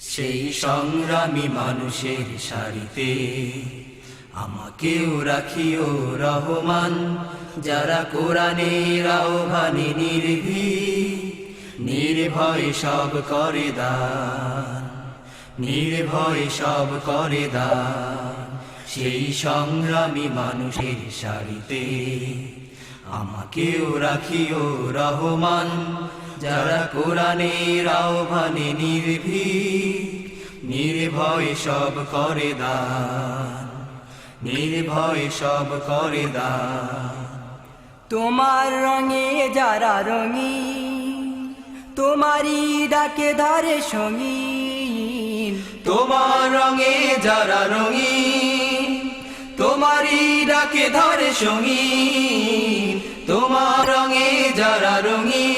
সেই সংগ্রামী মানুষের সারিতে আমাকেও রাখিও রহমান, যারা কোরআনের আহ্বানে নির্ভীক, নির্ভয় সব করে দান, নির্ভয় সব করে দান। সেই সংগ্রামী মানুষের সারিতে আমাকেও রাখিও রহমান যারা কোরআনের আহ্বানে নির্ভীক, নির্ভয় সব করে দান, নির্ভয় সব করে দান। তোমার রঙে যারা রঙি তোমারই ডাকে ধারে সঙ্গীন। তোমার রঙে যারা রঙিন, তোমারই ডাকে ধারে সঙ্গীন। তোমার রঙে যারা রঙিন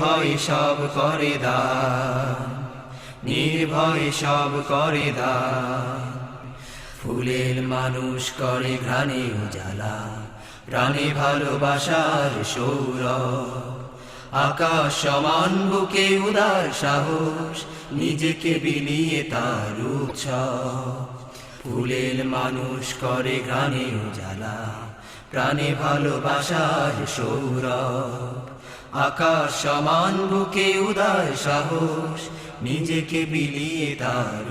নির্ভয় সব করে দান নির্ভয় সব করে দান ফুলের মানুষ করে ঘ্রাণে উজালা, প্রাণে ভালোবাসার সৌর আকাশ সমান বুকে উদার সাহস, নিজেকে বিলিয়ে তার উৎসব। ফুলের মানুষ করে ঘ্রাণে উজালা, প্রাণে ভালোবাসার সৌরভ। আকাশ সমান বুকে উদয় সাহস, নিজেকে বিলিয়ে তার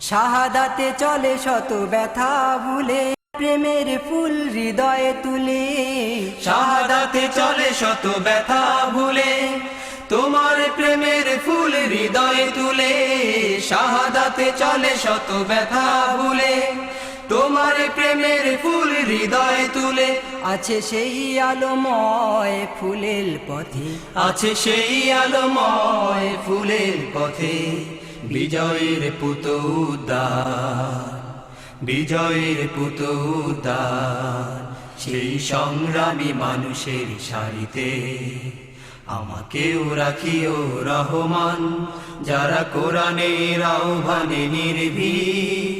শাহাদাতে চলে শত ব্যথা ভুলে, প্রেমের ফুল হৃদয়ে তুলে। শাহাদাতে চলে শত ব্যথা ভুলে, তোমার প্রেমের ফুল হৃদয়ে তুলে। শাহাদাতে চলে শত ব্যথা ভুলে তোমার প্রেমের ফুল হৃদয়ে তুলে, আছে সেই আলোময় ফুলের পথে। আছে সেই আলোময় ফুলের পথে, বিজয়ের পুত বিজয়ের পুত সেই সংগ্রামী মানুষের সারিতে আমাকেও রাখিও রহমান, যারা কোরআনের আহ্বানে নির্ভীক।